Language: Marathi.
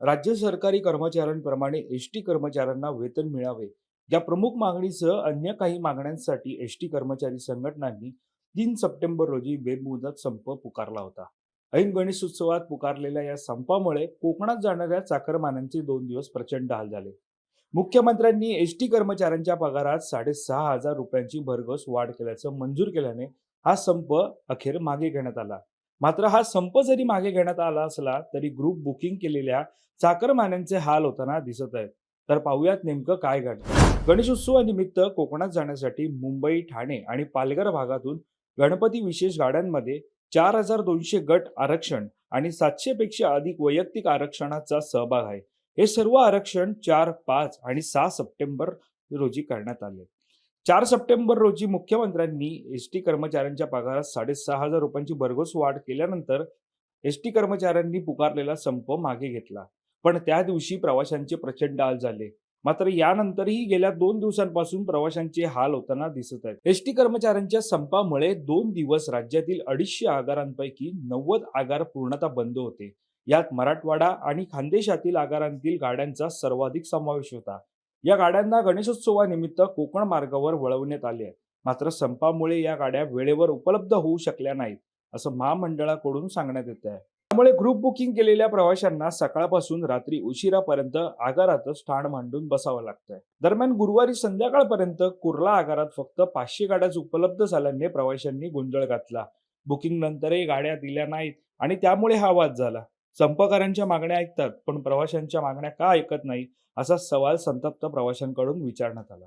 राज्य सरकारी कर्मचाऱ्यांप्रमाणे एस टी कर्मचाऱ्यांना वेतन मिळावे. या प्रमुख मागणीसह अन्य काही मागण्यांसाठी एस टी कर्मचारी संघटनांनी तीन सप्टेंबर रोजी बेमुदत संप पुकारला होता. ऐन गणेशोत्सवात पुकारलेल्या या संपामुळे कोकणात जाणाऱ्या चाकरमान्यांचे दोन दिवस प्रचंड हाल झाले. मुख्यमंत्र्यांनी एस टी कर्मचाऱ्यांच्या पगारात साडेसहा हजार रुपयांची भरघोस वाढ केल्याचं मंजूर केल्याने हा संप अखेर मागे घेण्यात आला. मात्र हा संप जरी मागे घेण्यात आला असला तरी ग्रुप बुकिंग केलेल्या चाकरमान्यांचे हाल होताना दिसत आहेत. तर पाहूयात नेमकं काय घडतं. गणेशोत्सवानिमित्त कोकणात जाण्यासाठी मुंबई ठाणे आणि पालघर भागातून गणपती विशेष गाड्यांमध्ये चार हजार दोनशे गट आरक्षण आणि सातशे पेक्षा अधिक वैयक्तिक आरक्षणाचा सहभाग आहे. हे सर्व आरक्षण चार पाच आणि सहा सप्टेंबर रोजी करण्यात आले. चार सप्टेंबर रोजी मुख्यमंत्र्यांनी एस टी कर्मचाऱ्यांच्या पगारात साडेसहा हजार रुपयांची भरघोस वाढ केल्यानंतर एस टी कर्मचाऱ्यांनी पुकारलेला संप मागे घेतला. पण त्या दिवशी प्रवाशांचे प्रचंड हाल झाले. मात्र यानंतरही गेल्या दोन दिवसांपासून प्रवाशांचे हाल होताना दिसत आहेत. एस टी कर्मचाऱ्यांच्या संपामुळे दोन दिवस राज्यातील अडीचशे आगारांपैकी नव्वद आगार पूर्णतः बंद होते. यात मराठवाडा आणि खानदेशातील आगारांतील गाड्यांचा सर्वाधिक समावेश होता. या गाड्यांना गणेशोत्सवानिमित्त कोकण मार्गावर वळवण्यात आले आहे. मात्र संपामुळे या गाड्या वेळेवर उपलब्ध होऊ शकल्या नाहीत असं महामंडळाकडून सांगण्यात येत आहे. त्यामुळे ग्रुप बुकिंग केलेल्या प्रवाशांना सकाळपासून रात्री उशिरापर्यंत आगारातच ठाण मांडून बसावं लागतंय. दरम्यान गुरुवारी संध्याकाळपर्यंत कुर्ला आगारात फक्त पाचशे गाड्याच उपलब्ध झाल्याने प्रवाशांनी गोंधळ घातला. बुकिंग नंतरही गाड्या दिल्या नाहीत आणि त्यामुळे हा वाद झाला. संपकऱ्यांच्या मागण्या ऐकतात पण प्रवाशांच्या मागण्या का ऐकत नाही असा सवाल संतप्त प्रवाशांकडून विचारण्यात आला.